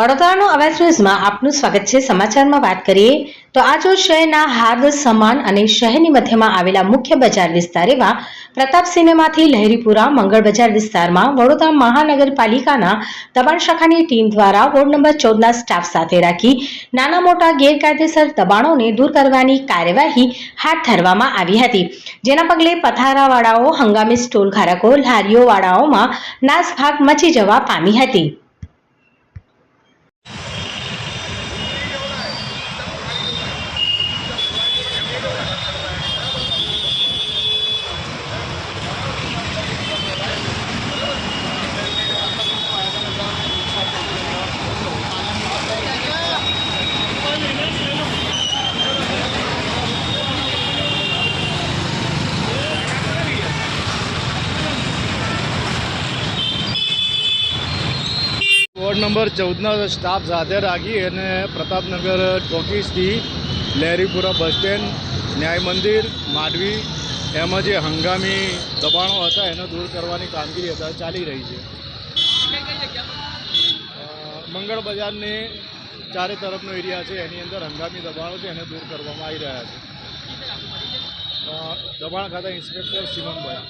વડોદરાનો અવાજ ન્યૂઝમાં આપનું સ્વાગત છે. સમાચારમાં વાત કરીએ તો આજરોજ શહેરના હાર્દ સમાન અને શહેરની મધ્યમાં આવેલા મુખ્ય બજાર વિસ્તાર એવા પ્રતાપ સિનેમાથી લહેરીપુરા, મંગળ બજાર વિસ્તારમાં વડોદરા મહાનગરપાલિકાના દબાણ શાખાની ટીમ દ્વારા વોર્ડ નંબર ચૌદના સ્ટાફ સાથે રાખી નાના મોટા ગેરકાયદેસર દબાણોને દૂર કરવાની કાર્યવાહી હાથ ધરવામાં આવી હતી. જેના પગલે પથારાવાળાઓ, હંગામી સ્ટોલ ધારકો, લારીઓવાળાઓમાં નાસભાગ મચી જવા પામી હતી વોર્ડ નંબર ચૌદના સ્ટાફ સાથે રાખી અને પ્રતાપનગર ટોકીસથી લહેરીપુરા બસ સ્ટેન્ડ ન્યાય મંદિર માંડવી એમાં જે હંગામી દબાણો હતા એને દૂર કરવાની કામગીરી અત્યારે ચાલી રહી છે. મંગળ બજારની ચારે તરફનો એરિયા છે, એની અંદર હંગામી દબાણો છે, એને દૂર કરવામાં આવી રહ્યા છે. દબાણ ખાતા ઇન્સ્પેક્ટર સિમનભાઈ